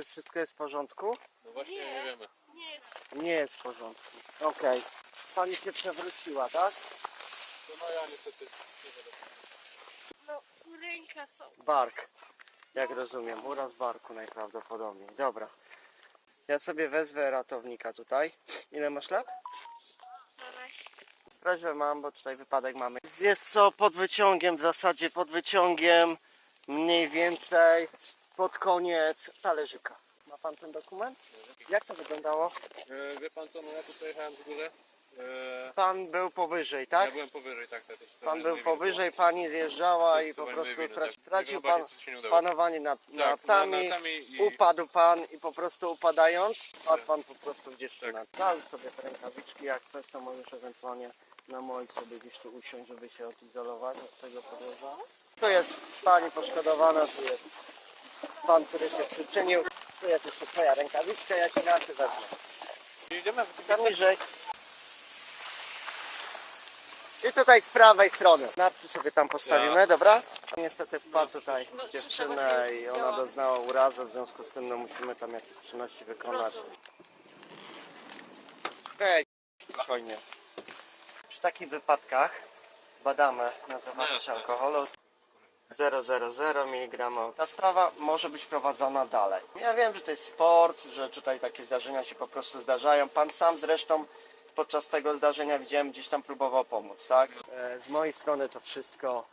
Czy wszystko jest w porządku? No właśnie nie, Nie. wiemy. Nie jest. Nie jest w porządku. Okej. Pani się przewróciła, tak? To no ja niestety. No, ręka co? Bark. Jak rozumiem, uraz barku najprawdopodobniej. Dobra. Ja sobie wezwę ratownika tutaj. Ile masz lat? 12. Prośbę mam, bo tutaj wypadek mamy. Wiesz co, pod wyciągiem, w zasadzie pod wyciągiem, mniej więcej pod koniec talerzyka. Ma pan ten dokument? Jak to wyglądało? E, wie pan co, no ja tutaj jechałem w górę. E, Pan był powyżej, Ja tak? byłem powyżej, tak. tak, to Pan był powyżej, pani zjeżdżała i po prostu straci- tak. stracił Tego pan panowanie nad, Tak, nad na- nami. natami i- Upadł pan i po prostu upadając, padł Tak. pan po prostu w dziewczynę. Dał sobie te rękawiczki, jak coś to możesz ewentualnie na moich sobie gdzieś tu usiąść, żeby się odizolować od tego podłoża. Tu jest pani poszkodowana, tu jest pan, który się przyczynił. Tu jest jeszcze twoja rękawiczka, ja ci na to wezmę. Jedziemy? Tam niżej. I tutaj z prawej strony. Narty sobie tam postawimy, dobra? Niestety wpadł tutaj No, w dziewczynę słyszałam, i ona doznała urazu, w związku z tym no, musimy tam jakieś czynności wykonać. Hej, spokojnie. Przy takich wypadkach badamy na zawartość jasne. alkoholu 0,00 mg. Ta sprawa może być prowadzona dalej. Ja wiem, że to jest sport, że tutaj takie zdarzenia się po prostu zdarzają. Pan sam zresztą podczas tego zdarzenia widziałem gdzieś tam próbował pomóc, tak? E, Z mojej strony to wszystko.